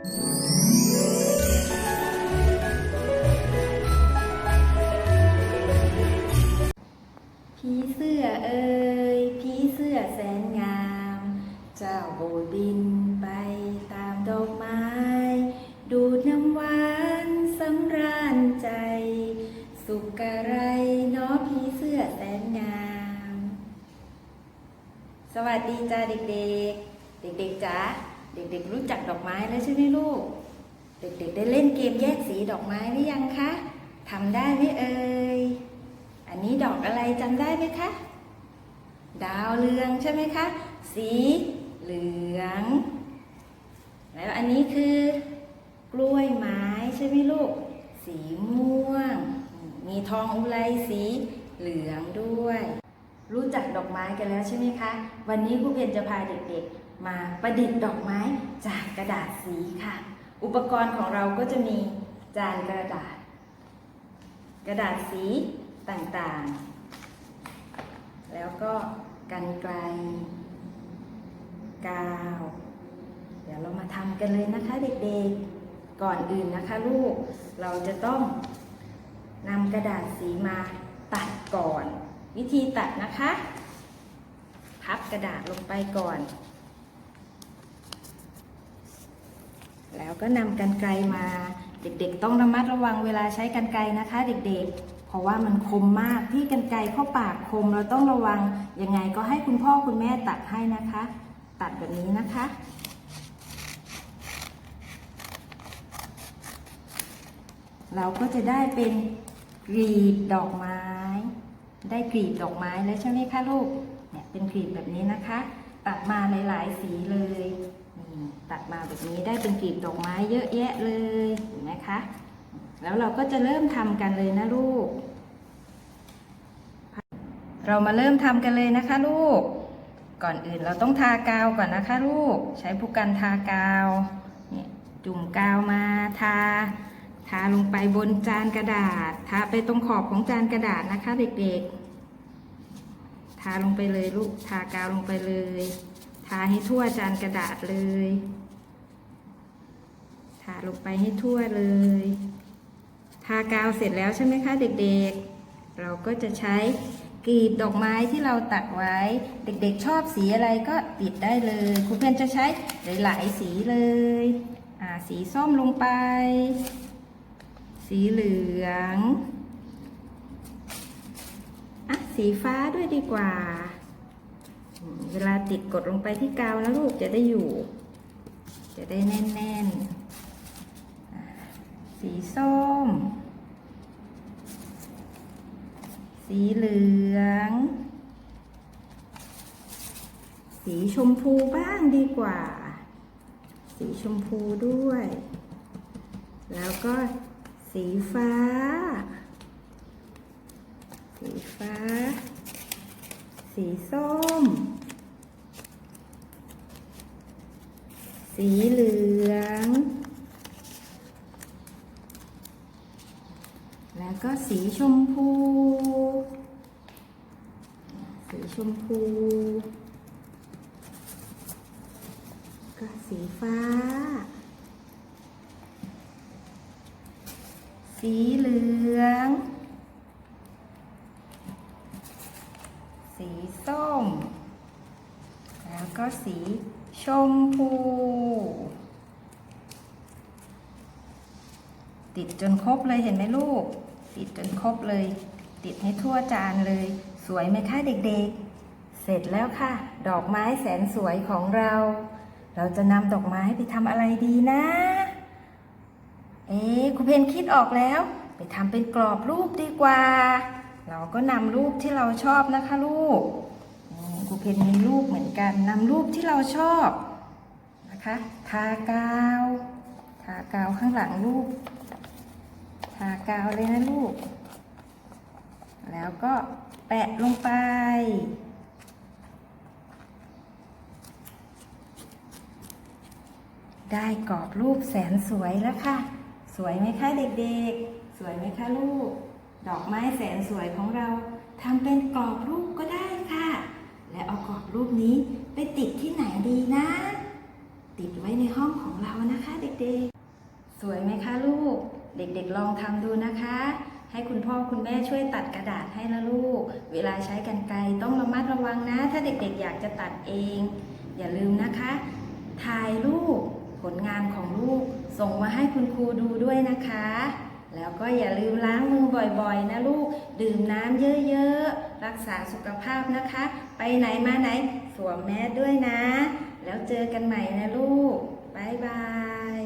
ผีเสื้อเอ่ยผีเสื้อแสนงาม เจ้าโบยบินไปตามดอกไม้ ดูดน้ำหวานสำราญใจ สุขกะไรเนาะผีเสื้อแสนงาม สวัสดีจ้าเด็กๆ เด็กๆจ๋า เด็กๆรู้จักดอกไม้แล้วใช่ไหมลูก เด็กๆได้เล่นเกมแยกสีดอกไม้หรือยังคะทำได้ไหมเอ่ย อันนี้ดอกอะไรจำได้ไหมคะ ดาวเรืองใช่ไหมคะ สีเหลือง แล้วอันนี้คือกล้วยไม้ใช่ไหมลูก สีม่วง มีทองอุไรสีเหลืองด้วย รู้จักดอกไม้กันแล้วใช่ไหมคะ วันนี้ครูเพนจะพาเด็กๆ มาประดิษฐ์ดอกไม้จากกระดาษสีค่ะ อุปกรณ์ของเราก็จะมีจานกระดาษ กระดาษสีต่างๆ แล้วก็กันไกลกาว เดี๋ยวเรามาทำกันเลยนะคะเด็กๆ ก่อนอื่นนะคะลูก เราจะต้องนำกระดาษสีมาตัดก่อน วิธีตัดนะคะ พับกระดาษลงไปก่อน แล้วก็นำกันไกลมาเด็กๆ ต้องระมัดระวังเวลาใช้กันไกลนะคะ เด็กๆ เพราะว่ามันคมมากที่กันไกลเข้าปากคมเราต้องระวังยังไงก็ให้คุณพ่อคุณแม่ตัดให้นะคะ ตัดแบบนี้นะคะ เราก็จะได้เป็นกรีบดอกไม้ ได้กรีบดอกไม้แล้วใช่ไหมคะลูกเนี่ยเป็นกรีบแบบนี้นะคะ ตัดมาหลายๆสีเลย ตัดมาแบบนี้ได้เป็นกลีบดอกไม้เยอะแยะเลยเห็นไหมคะ แล้วเราก็จะเริ่มทำกันเลยนะลูก เรามาเริ่มทำกันเลยนะคะลูก ก่อนอื่นเราต้องทากาวก่อนนะคะลูก ใช้ผู้กันทากาวเนี่ยจุ่มกาวมาทา ทาลงไปบนจานกระดาษ ทาไปตรงขอบของจานกระดาษนะคะเด็กๆ ทาลงไปเลยลูก ทากาวลงไปเลย ทาให้ทั่วจานกระดาษเลย ทาลงไปให้ทั่วเลย ทากาวเสร็จแล้วใช่ไหมคะเด็กๆ เราก็จะใช้กลีบดอกไม้ที่เราตัดไว้ เด็กๆชอบสีอะไรก็ติดได้เลยครูเพนจะใช้หลายๆสีเลยอ่าสีส้มลงไป สีเหลืองอะสีฟ้าด้วยดีกว่า เวลาติดกดลงไปที่กาวนะลูกจะได้อยู่ จะได้แน่นๆอะสีส้ม สีเหลือง สีชมพูบ้างดีกว่า สีชมพูด้วย แล้วก็สีฟ้า สีฟ้า สีส้ม สีเหลือง แล้วก็สีชมพู สีชมพู ก็สีฟ้า สีเหลือง สีส้ม แล้วก็สีชมพู ติดจนครบเลยเห็นไหมลูก ติดจนครบเลย ติดให้ทั่วจานเลย สวยไหมคะเด็กๆ เสร็จแล้วค่ะ ดอกไม้แสนสวยของเรา เราจะนำดอกไม้ไปทำอะไรดีนะ เอ๊ครูเพนคิดออกแล้ว ไปทำเป็นกรอบรูปดีกว่า เราก็นำรูปที่เราชอบนะคะลูกครูเพนมีรูปเหมือนกันนำรูปที่เราชอบนะคะทากาวทากาวข้างหลังรูปทากาวเลยนะลูก แล้วก็แปะลงไป ได้กรอบรูปแสนสวยแล้วค่ะ สวยไหมคะเด็กๆ สวยไหมคะลูก ดอกไม้แสนสวยของเราทำเป็นกรอบรูปก็ได้ค่ะ และเอากรอบรูปนี้ไปติดที่ไหนดีนะ ติดไว้ในห้องของเรานะคะเด็กๆ สวยไหมคะลูก เด็กๆลองทำดูนะคะ ให้คุณพ่อคุณแม่ช่วยตัดกระดาษให้นะลูก เวลาใช้กันไกรต้องระมัดระวังนะ ถ้าเด็กๆ อยากจะตัดเอง อย่าลืมนะคะ ถ่ายรูปผลงานของลูกส่งมาให้คุณครูดูด้วยนะคะ แล้วก็อย่าลืมล้างมือบ่อยๆ นะลูก ดื่มน้ำเยอะๆ รักษาสุขภาพนะคะ ไปไหนมาไหนสวมแมสด้วยนะ แล้วเจอกันใหม่นะลูก บ๊ายบาย